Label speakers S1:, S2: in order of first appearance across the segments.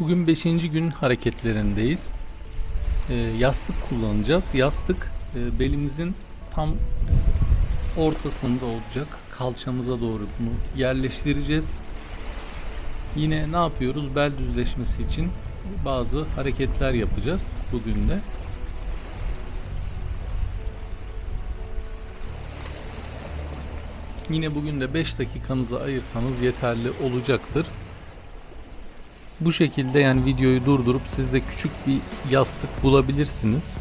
S1: Bugün 5. gün hareketlerindeyiz. Ee, yastık kullanacağız. Yastık e, belimizin tam ortasında olacak. Kalçamıza doğru bunu yerleştireceğiz. Yine ne yapıyoruz? Bel düzleşmesi için bazı hareketler yapacağız bugün de. Yine bugün de 5 dakikanızı ayırsanız yeterli olacaktır. Bu şekilde yani videoyu durdurup siz de küçük bir yastık bulabilirsiniz.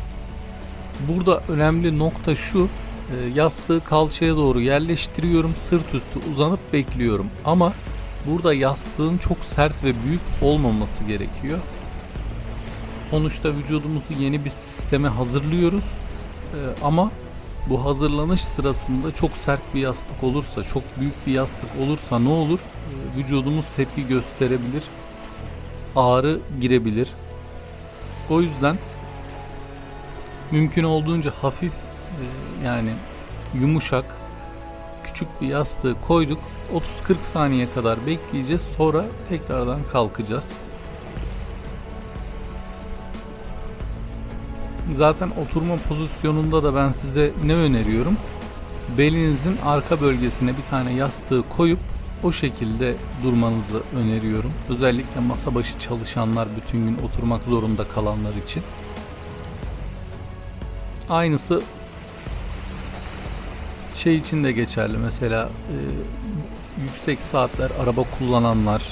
S1: Burada önemli nokta şu. e, Yastığı kalçaya doğru yerleştiriyorum. Sırt üstü uzanıp bekliyorum. Ama burada yastığın çok sert ve büyük olmaması gerekiyor. Sonuçta vücudumuzu yeni bir sisteme hazırlıyoruz. E, Ama bu hazırlanış sırasında çok sert bir yastık olursa, çok büyük bir yastık olursa ne olur? E, Vücudumuz tepki gösterebilir ağrı girebilir. O yüzden mümkün olduğunca hafif e, yani yumuşak küçük bir yastığı koyduk. 30-40 saniye kadar bekleyeceğiz. Sonra tekrardan kalkacağız. Zaten oturma pozisyonunda da ben size ne öneriyorum? Belinizin arka bölgesine bir tane yastığı koyup o şekilde durmanızı öneriyorum. Özellikle masa başı çalışanlar bütün gün oturmak zorunda kalanlar için. Aynısı şey için de geçerli. Mesela e, yüksek saatler araba kullananlar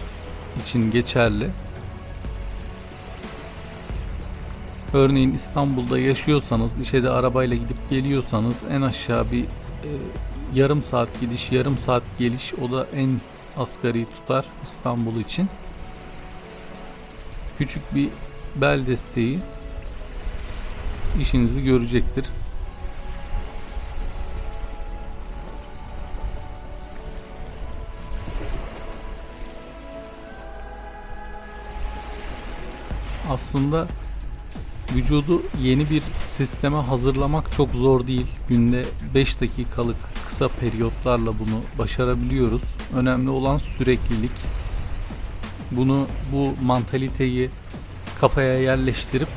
S1: için geçerli. Örneğin İstanbul'da yaşıyorsanız, işe de arabayla gidip geliyorsanız en aşağı bir e, yarım saat gidiş, yarım saat geliş o da en asgari tutar İstanbul için. Küçük bir bel desteği işinizi görecektir. Aslında vücudu yeni bir sisteme hazırlamak çok zor değil. Günde 5 dakikalık kısa periyotlarla bunu başarabiliyoruz. Önemli olan süreklilik. Bunu bu mantaliteyi kafaya yerleştirip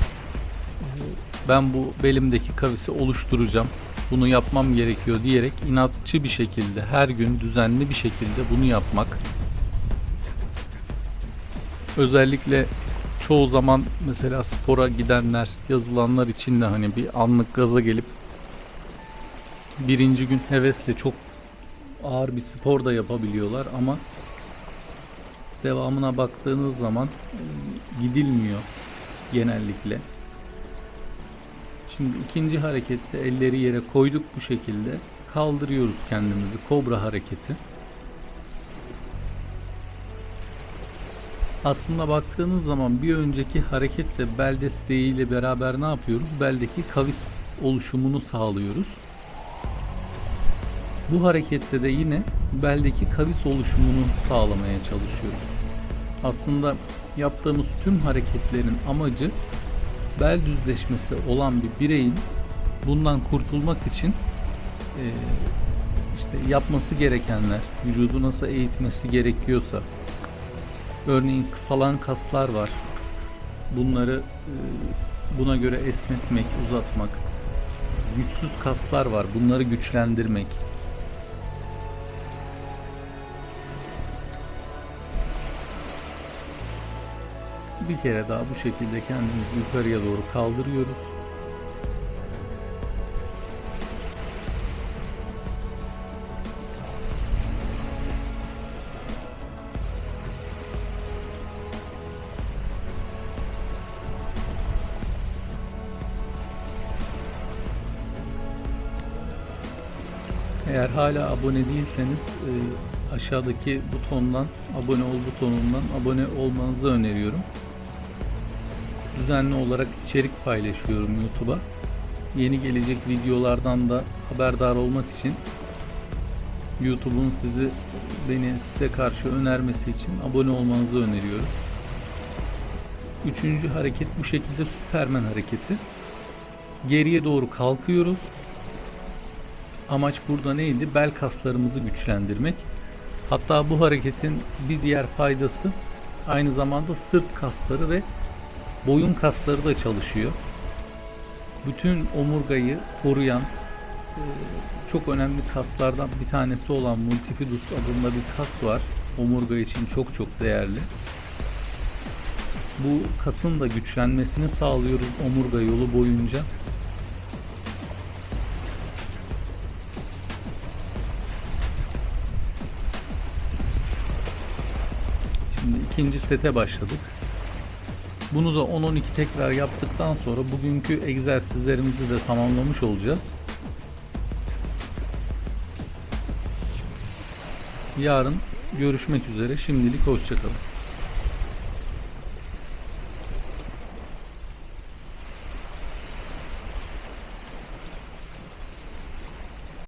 S1: ben bu belimdeki kavisi oluşturacağım. Bunu yapmam gerekiyor diyerek inatçı bir şekilde her gün düzenli bir şekilde bunu yapmak. Özellikle çoğu zaman mesela spora gidenler, yazılanlar için de hani bir anlık gaza gelip birinci gün hevesle çok ağır bir spor da yapabiliyorlar ama devamına baktığınız zaman e, gidilmiyor genellikle. Şimdi ikinci harekette elleri yere koyduk bu şekilde kaldırıyoruz kendimizi kobra hareketi. Aslında baktığınız zaman bir önceki hareketle bel desteğiyle beraber ne yapıyoruz? Beldeki kavis oluşumunu sağlıyoruz. Bu harekette de yine beldeki kavis oluşumunu sağlamaya çalışıyoruz. Aslında yaptığımız tüm hareketlerin amacı bel düzleşmesi olan bir bireyin bundan kurtulmak için işte yapması gerekenler, vücudu nasıl eğitmesi gerekiyorsa, örneğin kısalan kaslar var. Bunları eee, buna göre esnetmek, uzatmak. Güçsüz kaslar var. Bunları güçlendirmek. Bir kere daha bu şekilde kendimizi yukarıya doğru kaldırıyoruz. Eğer hala abone değilseniz e, aşağıdaki butondan abone ol butonundan abone olmanızı öneriyorum. Düzenli olarak içerik paylaşıyorum YouTube'a. Yeni gelecek videolardan da haberdar olmak için YouTube'un sizi beni size karşı önermesi için abone olmanızı öneriyorum. Üçüncü hareket bu şekilde Süpermen hareketi. Geriye doğru kalkıyoruz. Amaç burada neydi? Bel kaslarımızı güçlendirmek. Hatta bu hareketin bir diğer faydası aynı zamanda sırt kasları ve boyun kasları da çalışıyor. Bütün omurgayı koruyan e, çok önemli kaslardan bir tanesi olan multifidus adında bir kas var. Omurga için çok çok değerli. Bu kasın da güçlenmesini sağlıyoruz omurga yolu boyunca. Şimdi ikinci sete başladık. Bunu da 10-12 tekrar yaptıktan sonra bugünkü egzersizlerimizi de tamamlamış olacağız. Yarın görüşmek üzere. Şimdilik hoşçakalın.